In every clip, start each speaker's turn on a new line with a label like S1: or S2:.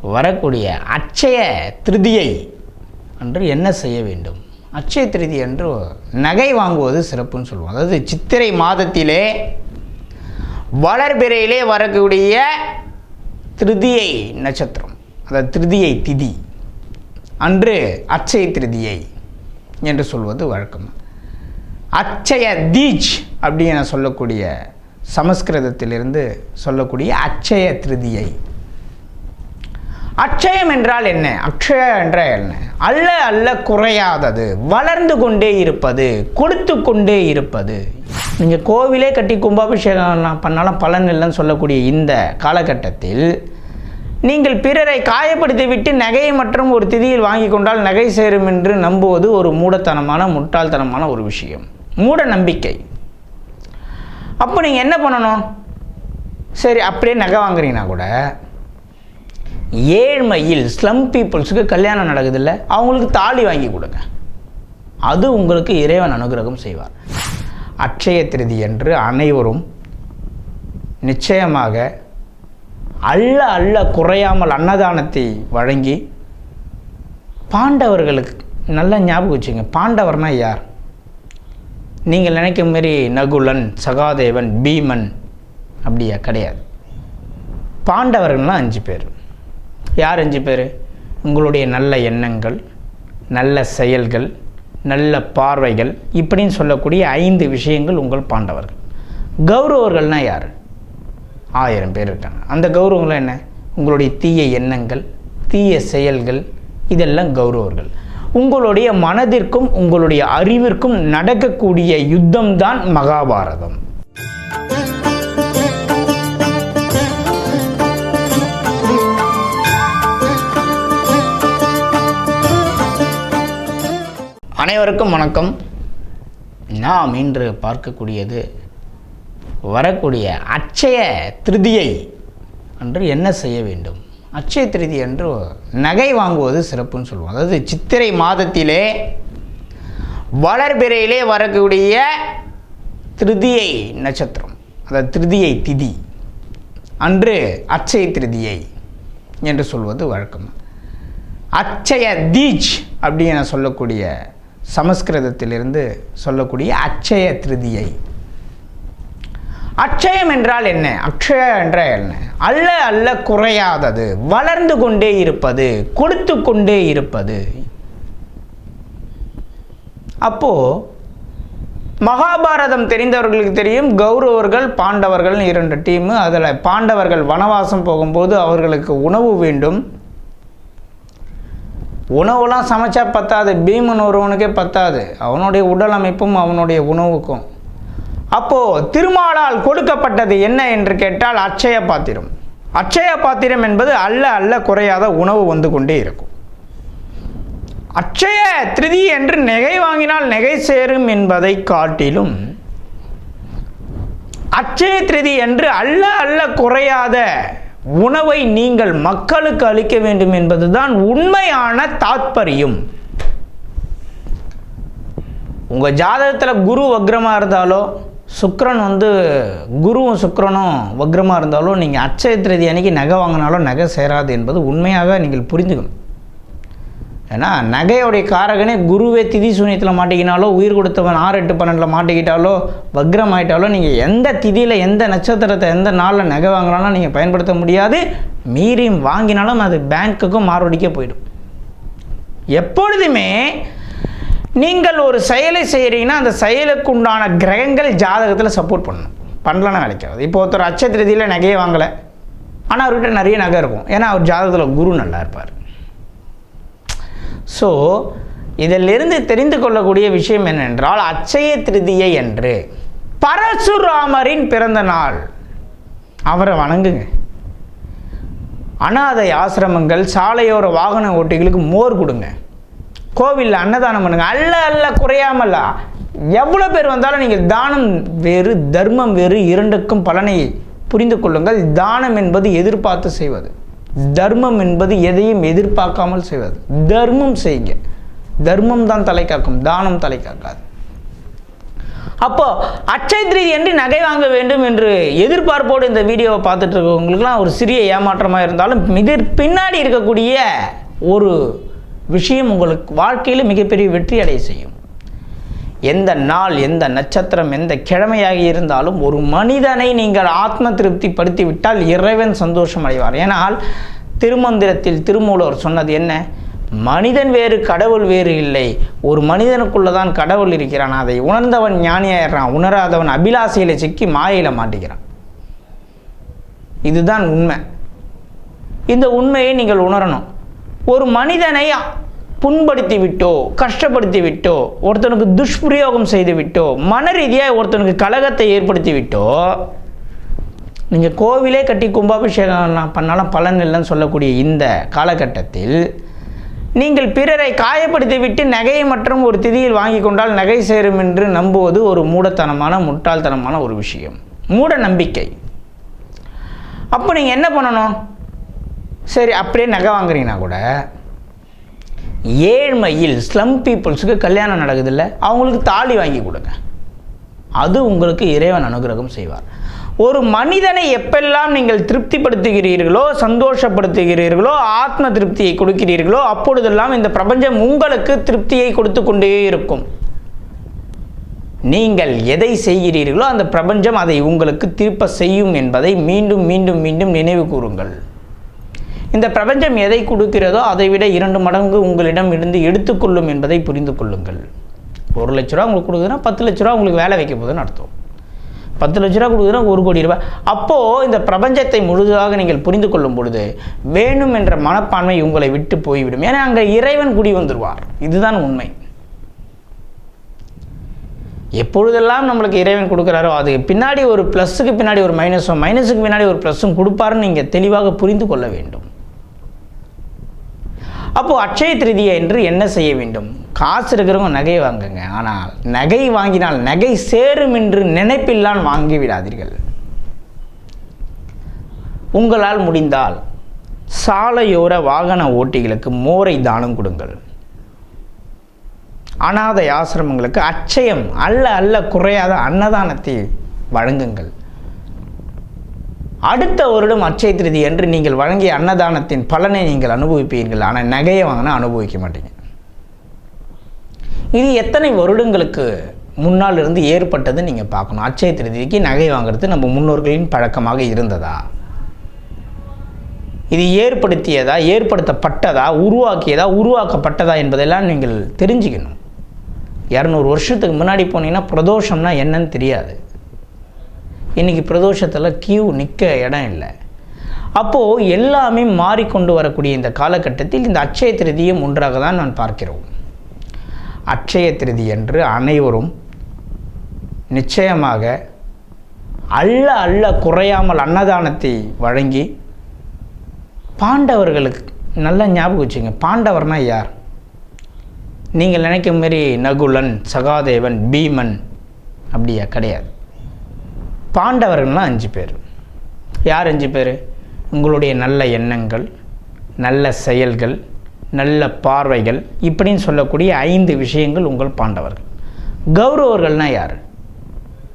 S1: வரக்கூடிய அட்சய திருதியை அன்று என்ன செய்ய வேண்டும்? அட்சய திருதி என்று நகை வாங்குவது சிறப்புன்னு சொல்லுவோம். அதாவது சித்திரை மாதத்திலே வளர்பிறையிலே வரக்கூடிய திருதியை நட்சத்திரம். அதாவது திருதியை திதி. அன்று அட்சய திருதியை என்று சொல்வது வழக்கம். அச்சய தீஜ் அப்படின்னு சொல்லக்கூடிய சமஸ்கிருதத்திலிருந்து சொல்லக்கூடிய அச்சய திருதியை. அட்சயம் என்றால் என்ன? அக்ஷய என்றால் என்ன? அல்ல அல்ல குறையாதது. வளர்ந்து கொண்டே இருப்பது கொடுத்து கொண்டே இருப்பது. நீங்கள் கோவிலே கட்டி கும்பாபிஷேகம் பண்ணாலும் பலன் இல்லைன்னு சொல்லக்கூடிய இந்த காலகட்டத்தில் நீங்கள் பிறரை காயப்படுத்திவிட்டு நகையை மற்றும் ஒரு திதியில் வாங்கி கொண்டால் நகை சேரும் என்று நம்புவது ஒரு மூடத்தனமான முட்டாள்தனமான ஒரு விஷயம். மூட நம்பிக்கை. அப்போ நீங்கள் என்ன பண்ணணும்? சரி அப்படியே நகை வாங்குறீங்கன்னா கூட ஏழ்மையில் ஸ்லம் பீப்புள்ஸுக்கு கல்யாணம் நடக்குதில்ல அவங்களுக்கு தாலி வாங்கி கொடுங்க. அது உங்களுக்கு இறைவன் அனுகிரகம் செய்வார். அட்சய திருதி என்று அனைவரும் நிச்சயமாக அல்ல அள்ள குறையாமல் அன்னதானத்தை வழங்கி பாண்டவர்களுக்கு நல்லா ஞாபகம் வச்சுங்க. பாண்டவர்னா யார்? நீங்கள் நினைக்கும் மாரி நகுலன் சகாதேவன் பீமன் அப்படியா? கிடையாது. பாண்டவர்கள்லாம் அஞ்சு பேர். யார் அஞ்சு பேர்? உங்களுடைய நல்ல எண்ணங்கள் நல்ல செயல்கள் நல்ல பார்வைகள் இப்படின்னு சொல்லக்கூடிய ஐந்து விஷயங்கள் உங்கள் பாண்டவர்கள். கௌரவர்கள்னால் யார்? ஆயிரம் பேர் இருக்காங்க. அந்த கௌரவங்களாம் என்ன? உங்களுடைய தீய எண்ணங்கள் தீய செயல்கள் இதெல்லாம் கௌரவர்கள். உங்களுடைய மனதிற்கும் உங்களுடைய அறிவிற்கும் நடக்கக்கூடிய யுத்தம் தான் மகாபாரதம். அனைவருக்கும் வணக்கம். நாம் இன்று பார்க்கக்கூடியது வரக்கூடிய அச்சய திருதியை அன்று என்ன செய்ய வேண்டும்? அட்சய திருதி என்று நகை வாங்குவது சிறப்புன்னு சொல்லுவோம். அதாவது சித்திரை மாதத்திலே வளர்பிறையிலே வரக்கூடிய திருதியை நட்சத்திரம் அதாவது திருதியை திதி. அன்று அட்சய திருதியை என்று சொல்வது வழக்கம். அச்சய தீஜ் அப்படின்னு சொல்லக்கூடிய சமஸ்கிருதத்திலிருந்து சொல்லக்கூடிய அச்சய திருதியை. அட்சயம் என்றால் என்ன? அக்ஷய என்றால் என்ன? அல்ல அல்ல குறையாதது வளர்ந்து கொண்டே இருப்பது கொடுத்து கொண்டே இருப்பது. அப்போ மகாபாரதம் தெரிந்தவர்களுக்கு தெரியும் கௌரவர்கள் பாண்டவர்கள் இரண்டு டீமு அதில் பாண்டவர்கள் வனவாசம் போகும்போது அவர்களுக்கு உணவு வேண்டும். உணவுலாம் சமைச்சா பத்தாது பீமன் ஒருவனுக்கே பத்தாது. அவனுடைய உடல் அமைப்பும் அவனுடைய உணவுக்கும். அப்போது திருமாலால் கொடுக்கப்பட்டது என்ன என்று கேட்டால் அட்சய பாத்திரம். அட்சய பாத்திரம் என்பது அல்ல அல்ல குறையாத உணவு வந்து கொண்டே இருக்கும். அட்சய திருதி என்று நகை வாங்கினால் நகை சேரும் என்பதை காட்டிலும் அட்சய திருதி என்று அல்ல அல்ல குறையாத உணவை நீங்கள் மக்களுக்கு அளிக்க வேண்டும் என்பதுதான் உண்மையான தாத்பரியம். உங்கள் ஜாதகத்தில் குரு வக்ரமாக இருந்தாலோ சுக்கரன் வந்து குருவும் சுக்கரனும் வக்ரமாக இருந்தாலோ நீங்கள் அட்சய திருதி அன்னைக்கு நகை வாங்கினாலும் நகை சேராது என்பது உண்மையாக நீங்கள் புரிஞ்சுக்கணும் ஏன்னா நகையோடைய காரகனே குருவே திதி சூன்யத்தில் மாட்டிக்கினாலோ உயிர் கொடுத்தவன் ஆறு எட்டு பன்னெண்டில் மாட்டிக்கிட்டாலோ வக்ரம் ஆயிட்டாலோ நீங்கள் எந்த திதியில் எந்த நட்சத்திரத்தை எந்த நாளில் நகை வாங்கினாலும் நீங்கள் பயன்படுத்த முடியாது. மீறி வாங்கினாலும் அது பேங்க்குக்கும் மாறுபடிக்க போயிடும். எப்பொழுதுமே நீங்கள் ஒரு செயலை செய்கிறீங்கன்னா அந்த செயலுக்கு உண்டான கிரகங்கள் ஜாதகத்தில் சப்போர்ட் பண்ணணும். பண்ணலன்னா நினைக்காது இப்போ ஒருத்தர் அச்ச திருதியில் வாங்கலை. ஆனால் அவர்கிட்ட நிறைய நகை இருக்கும். ஏன்னா அவர் ஜாதகத்தில் குரு நல்லா இருப்பார். ஸோ இதிலிருந்து தெரிந்து கொள்ளக்கூடிய விஷயம் என்னென்றால் அச்சய திருதியை என்று பரசுராமரின் பிறந்த நாள். அவரை வணங்குங்க. அனாதை ஆசிரமங்கள் சாலையோர வாகன ஓட்டிகளுக்கு மோர் கொடுங்க. கோவிலில் அன்னதானம் பண்ணுங்க. அல்ல அல்ல குறையாமல்ல எவ்வளோ பேர் வந்தாலும் நீங்கள் தானம் வேறு தர்மம் வேறு இரண்டுக்கும் பலனை புரிந்து கொள்ளுங்கள். தானம் என்பது எதிர்பார்த்து செய்வது. தர்மம் என்பது எதையும் எதிர்பார்க்காமல் செய்வது. தர்மம் செய்யுங்க. தர்மம் தான் தலை காக்கும். தானம் தலை காக்காது. அப்போ அச்சை திருதி என்று நகை வாங்க வேண்டும் என்று எதிர்பார்ப்போடு இந்த வீடியோவை பார்த்துட்டு இருக்கவங்களுக்குலாம் ஒரு சிறிய ஏமாற்றமாக இருந்தாலும் மிக பின்னாடி இருக்கக்கூடிய ஒரு விஷயம் உங்களுக்கு வாழ்க்கையில் மிகப்பெரிய வெற்றி அடைய செய்யும். எந்த நாள் எந்த நட்சத்திரம் எந்த கிழமையாக இருந்தாலும் ஒரு மனிதனை நீங்கள் ஆத்ம திருப்திப்படுத்தி விட்டால் இறைவன் சந்தோஷம் அடைவார் ஏனால் திருமந்திரத்தில் திருமூலவர் சொன்னது என்ன? மனிதன் வேறு கடவுள் வேறு இல்லை. ஒரு மனிதனுக்குள்ளே தான் கடவுள் இருக்கிறான். அதை உணர்ந்தவன் ஞானியாயிடுறான். உணராதவன் அபிலாசையில் சிக்கி மாயையில் மாட்டிக்கிறான். இதுதான் உண்மை. இந்த உண்மையை நீங்கள் உணரணும். ஒரு மனிதனை புண்படுத்தி விட்டோ கஷ்டப்படுத்தி விட்டோ ஒருத்தனுக்கு துஷ்பிரயோகம் செய்து விட்டோ மன ரீதியாக ஒருத்தனுக்கு கலகத்தை ஏற்படுத்தி விட்டோ நீங்கள் கோவிலே கட்டி கும்பாபிஷேகம் நான் பண்ணாலும் பலன் இல்லைன்னு சொல்லக்கூடிய இந்த காலகட்டத்தில் நீங்கள் பிறரை காயப்படுத்தி விட்டு நகையை மற்றும் ஒரு திதியில் வாங்கி கொண்டால் நகை சேரும் என்று நம்புவது ஒரு மூடத்தனமான முட்டாள்தனமான ஒரு விஷயம். மூட நம்பிக்கை. அப்போ நீங்கள் என்ன பண்ணணும்? சரி அப்படியே நகை வாங்குறீங்கன்னா கூட ஏழ்மையில் ஸ்லம் பீப்புள்ஸுக்கு கல்யாணம் நடக்குதுல்ல அவங்களுக்கு தாலி வாங்கி கொடுங்க. அது உங்களுக்கு இறைவன் அனுகிரகம் செய்வார். ஒரு மனிதனை எப்பெல்லாம் நீங்கள் திருப்திப்படுத்துகிறீர்களோ சந்தோஷப்படுத்துகிறீர்களோ ஆத்ம திருப்தியை கொடுக்கிறீர்களோ அப்பொழுதெல்லாம் இந்த பிரபஞ்சம் உங்களுக்கு திருப்தியை கொடுத்து கொண்டே இருக்கும். நீங்கள் எதை செய்கிறீர்களோ அந்த பிரபஞ்சம் அதை உங்களுக்கு திருப்ப செய்யும் என்பதை மீண்டும் மீண்டும் மீண்டும் நினைவு கூறுங்கள். இந்த பிரபஞ்சம் எதை கொடுக்கிறதோ அதை விட இரண்டு மடங்கு உங்களிடம் இருந்து எடுத்துக்கொள்ளும் என்பதை புரிந்து கொள்ளுங்கள். ஒரு லட்ச ரூபா உங்களுக்கு கொடுக்குதுன்னா பத்து லட்ச ரூபா உங்களுக்கு வேலை வைக்க போதுன்னு அர்த்தம். பத்து லட்ச ரூபா கொடுக்குதுன்னா ஒரு கோடி ரூபாய் அப்போது இந்த பிரபஞ்சத்தை முழுதாக நீங்கள் புரிந்து கொள்ளும் பொழுது வேணும் என்ற மனப்பான்மை உங்களை விட்டு போய்விடும். ஏன்னா அங்கே இறைவன் குடி வந்துடுவார் இதுதான் உண்மை. எப்பொழுதெல்லாம் நம்மளுக்கு இறைவன் கொடுக்குறாரோ அது பின்னாடி ஒரு ப்ளஸ்ஸுக்கு பின்னாடி ஒரு மைனஸும் மைனஸுக்கு பின்னாடி ஒரு ப்ளஸ்ஸும் கொடுப்பாருன்னு நீங்கள் தெளிவாக புரிந்து கொள்ள வேண்டும். அப்போது அட்சய திருதியை என்று என்ன செய்ய வேண்டும்? காசு இருக்கிறவங்க நகை வாங்குங்க. ஆனால் நகை வாங்கினால் நகை சேரும் என்று நினைப்பில்லான் வாங்கி விடாதீர்கள். உங்களால் முடிந்தால் சாலையோர வாகன ஓட்டிகளுக்கு மோரை தானம் கொடுங்கள். அனாதை ஆசிரமங்களுக்கு அச்சயம் அல்ல அல்ல குறையாத அன்னதானத்தை வழங்குங்கள். அடுத்த வருடம் அச்சய திருதி என்று நீங்கள் வழங்கிய அன்னதானத்தின் பலனை நீங்கள் அனுபவிப்பீர்கள். ஆனால் நகையை வாங்கினா அனுபவிக்க மாட்டீங்க. இது எத்தனை வருடங்களுக்கு முன்னால் இருந்து ஏற்பட்டது நீங்கள் பார்க்கணும். அச்சய திருதிக்கு நகை வாங்குறது நம்ம முன்னோர்களின் பழக்கமாக இருந்ததா? இது ஏற்படுத்தியதா ஏற்படுத்தப்பட்டதா உருவாக்கியதா உருவாக்கப்பட்டதா என்பதெல்லாம் நீங்கள் தெரிஞ்சுக்கணும். இரநூறு வருஷத்துக்கு முன்னாடி போனீங்கன்னா பிரதோஷம்னா என்னன்னு தெரியாது. இன்றைக்கி பிரதோஷத்தில் கியூ நிற்க இடம் இல்லை. அப்போது எல்லாமே மாறிக்கொண்டு வரக்கூடிய இந்த காலகட்டத்தில் இந்த அட்சய திருதியும் ஒன்றாக தான் நான் பார்க்கிறோம். அட்சய திருதி என்று அனைவரும் நிச்சயமாக அள்ள அள்ள குறையாமல் அன்னதானத்தை வழங்கி பாண்டவர்களுக்கு நல்லா ஞாபகம் வச்சுங்க. பாண்டவர்னா யார்? நீங்கள் நினைக்கும் மாரி நகுலன் சகாதேவன் பீமன் அப்படியா கிடையாது. பாண்டவர்கள்லாம் அஞ்சு பேர். யார் அஞ்சு பேர்? உங்களுடைய நல்ல எண்ணங்கள் நல்ல செயல்கள் நல்ல பார்வைகள் இப்படின்னு சொல்லக்கூடிய ஐந்து விஷயங்கள் உங்கள் பாண்டவர்கள். கௌரவர்கள்னால் யார்?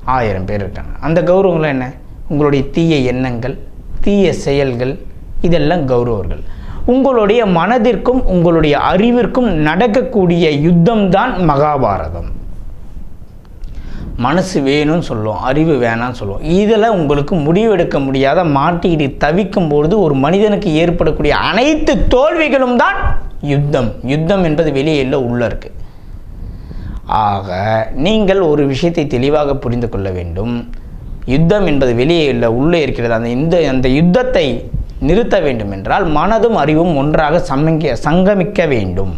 S1: ஆயிரம் பேர் இருக்காங்க. அந்த கௌரவங்களாம் என்ன? உங்களுடைய தீய எண்ணங்கள் தீய செயல்கள் இதெல்லாம் கௌரவர்கள். உங்களுடைய மனதிற்கும் உங்களுடைய அறிவிற்கும் நடக்கக்கூடிய யுத்தம் தான் மகாபாரதம். மனசு வேணும்னு சொல்லுவோம் அறிவு வேணாம்னு சொல்லுவோம். இதில் உங்களுக்கு முடிவெடுக்க முடியாத மாட்டிக்கிட்டு தவிக்கும் பொழுது ஒரு மனிதனுக்கு ஏற்படக்கூடிய அனைத்து தோல்விகளும் தான் யுத்தம். யுத்தம் என்பது வெளியே இல்லை உள்ளே இருக்குது ஆக நீங்கள் ஒரு விஷயத்தை தெளிவாக புரிந்து கொள்ள வேண்டும். யுத்தம் என்பது வெளியே இல்லை உள்ளே இருக்கிறது. அந்த இந்த அந்த யுத்தத்தை நிறுத்த வேண்டும் என்றால் மனதும் அறிவும் ஒன்றாக சமங்க சங்கமிக்க வேண்டும்.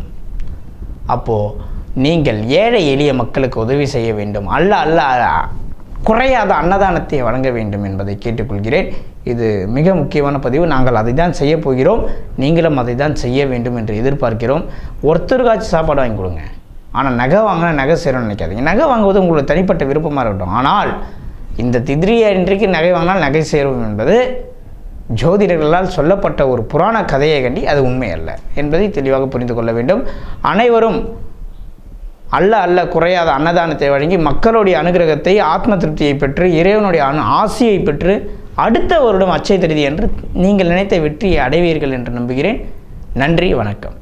S1: அப்போது நீங்கள் ஏழை எளிய மக்களுக்கு உதவி செய்ய வேண்டும். அல்ல அல்ல குறையாத அன்னதானத்தை வழங்க வேண்டும் என்பதை கேட்டுக்கொள்கிறேன். இது மிக முக்கியமான பதிவு. நாங்கள் அதை தான் செய்ய போகிறோம். நீங்களும் அதை தான் செய்ய வேண்டும் என்று எதிர்பார்க்கிறோம். ஒருத்தருக்காச்சும் சாப்பாடு வாங்கி கொடுங்க. ஆனால் நகை வாங்கினா நகை சேரும்னு நினைக்காதீங்க. நகை வாங்குவது உங்களுக்கு தனிப்பட்ட விருப்பமாக இருக்கட்டும். ஆனால் இந்த திதிரிய இன்றைக்கு நகை வாங்கினால் நகை சேரும் என்பது ஜோதிடர்களால் சொல்லப்பட்ட ஒரு புராண கதையை கண்டி அது உண்மை அல்ல என்பதை தெளிவாக புரிந்து கொள்ள வேண்டும். அனைவரும் அல்ல அல்ல குறையாத அன்னதானத்தை வழங்கி மக்களுடைய அனுகிரகத்தை ஆத்ம திருப்தியை பெற்று இறைவனுடைய அனு ஆசியை பெற்று அடுத்த வருடம் அச்சை திருதி என்று நீங்கள் நினைத்த வெற்றியை அடைவீர்கள் என்று நம்புகிறேன். நன்றி வணக்கம்.